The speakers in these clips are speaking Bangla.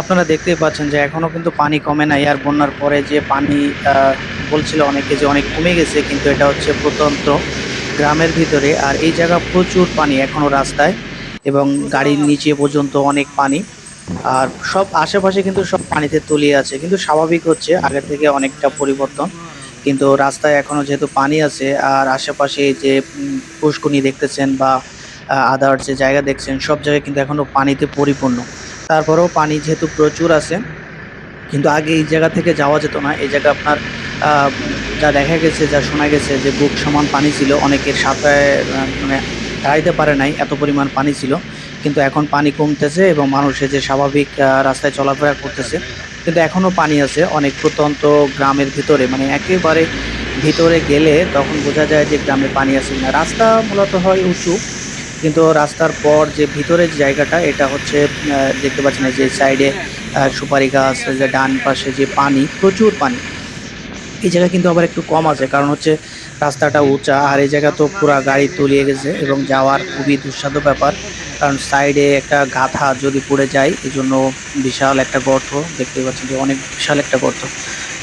আপনারা দেখতেই পাচ্ছেন যে এখনও কিন্তু পানি কমে নাই। আর বন্যার পরে যে পানি বলছিল অনেকে যে অনেক কমে গেছে, কিন্তু এটা হচ্ছে প্রত্যন্ত গ্রামের ভিতরে। আর এই জায়গা প্রচুর পানি এখনও রাস্তায় এবং গাড়ির নিচে পর্যন্ত অনেক পানি। আর সব আশেপাশে কিন্তু সব পানিতে তলিয়ে আছে। কিন্তু স্বাভাবিক হচ্ছে আগের থেকে অনেকটা পরিবর্তন। কিন্তু রাস্তায় এখনও যেহেতু পানি আছে, আর আশেপাশে যে পুষ্কুনি দেখতেছেন বা আদার যে জায়গা দেখছেন, সব জায়গায় কিন্তু এখনও পানিতে পরিপূর্ণ। তারপরেও পানি যেহেতু প্রচুর আছে, কিন্তু আগে এই জায়গা থেকে যাওয়া যেত না। এই জায়গা আপনার যা দেখা গেছে, যা শোনা গেছে যে বুক সমান পানি ছিল, অনেকের সাঁতারে মানে দাঁড়াইতে পারে নাই, এত পরিমাণ পানি ছিল। কিন্তু এখন পানি কমতেছে এবং মানুষের যে স্বাভাবিক রাস্তায় চলাফেরা করতেছে, কিন্তু এখনও পানি আছে। অনেক প্রত্যন্ত গ্রামের ভিতরে মানে একেবারে ভিতরে গেলে তখন বোঝা যায় যে গ্রামে পানি আছে না রাস্তা মূলত হয় উঁচু কিন্তু রাস্তার পর যে ভিতরের জায়গাটা, এটা হচ্ছে দেখতে পাচ্ছেন যে সাইডে সুপারি গাছ যে ডান পাশে যে পানি, প্রচুর পানি। এই জায়গা কিন্তু আবার একটু কম আছে, কারণ হচ্ছে রাস্তাটা উঁচা, আর এই জায়গা তো পুরা গাড়ি তলিয়ে গেছে এবং যাওয়ার খুবই দুঃসাধ্য ব্যাপার। কারণ সাইডে একটা গাথা যদি পড়ে যায় এই জন্য বিশাল একটা গর্ত, দেখতে পাচ্ছেন যে অনেক বিশাল একটা গর্ত।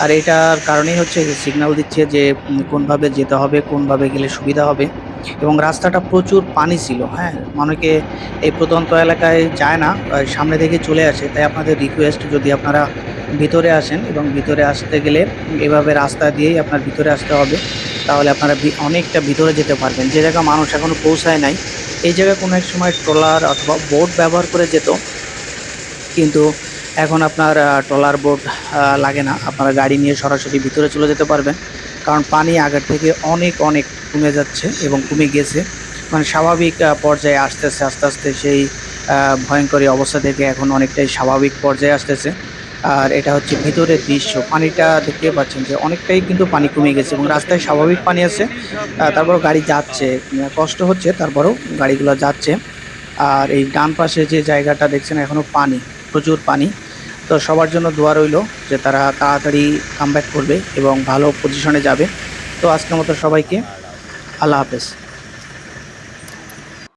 আর এটার কারণেই হচ্ছে সিগন্যাল দিচ্ছে যে কোনভাবে যেতে হবে, কোনভাবে গেলে সুবিধা হবে। এবং রাস্তাটা প্রচুর পানি ছিল হ্যাঁ? অনেকে এই প্রত্যন্ত এলাকায় যায় না সামনে থেকে চলে আসে। তাই আপনাদের রিকোয়েস্ট যদি আপনারা ভিতরে আসেন এবং ভিতরে আসতে গেলে এভাবে রাস্তা দিয়েই আপনার ভিতরে আসতে হবে, তাহলে আপনারা অনেকটা ভিতরে যেতে পারবেন। যে জায়গা মানুষ এখনও পৌঁছায় নাই, এই জায়গায় কোনো এক সময় ট্রলার অথবা বোট ব্যবহার করে যেত, কিন্তু এখন আপনার ট্রলার বোট লাগে না। আপনারা গাড়ি নিয়ে সরাসরি ভিতরে চলে যেতে পারবেন, কারণ পানি আগের থেকে অনেক অনেক কমে যাচ্ছে এবং কমে গেছে। মানে স্বাভাবিক পর্যায়ে আসতেছে আস্তে আস্তে সেই ভয়ঙ্করী অবস্থা থেকে এখন অনেকটাই স্বাভাবিক পর্যায়ে আসতেছে। আর এটা হচ্ছে ভিতরের দৃশ্য। পানিটা দেখতে পাচ্ছেন যে অনেকটাই কিন্তু পানি কমে গেছে এবং রাস্তায় স্বাভাবিক পানি আছে। আহ, তারপরও গাড়ি যাচ্ছে। কষ্ট হচ্ছে তারপরেও গাড়িগুলো যাচ্ছে। আর এই ডান পাশে যে জায়গাটা দেখছেন এখনও পানি প্রচুর পানি। তো সবার জন্য দোয়া রইল যে তারা তাড়াতাড়ি কামব্যাক করবে এবং ভালো পজিশনে যাবে। তো আজকের মতো সবাইকে আল্লাহ হাফেজ।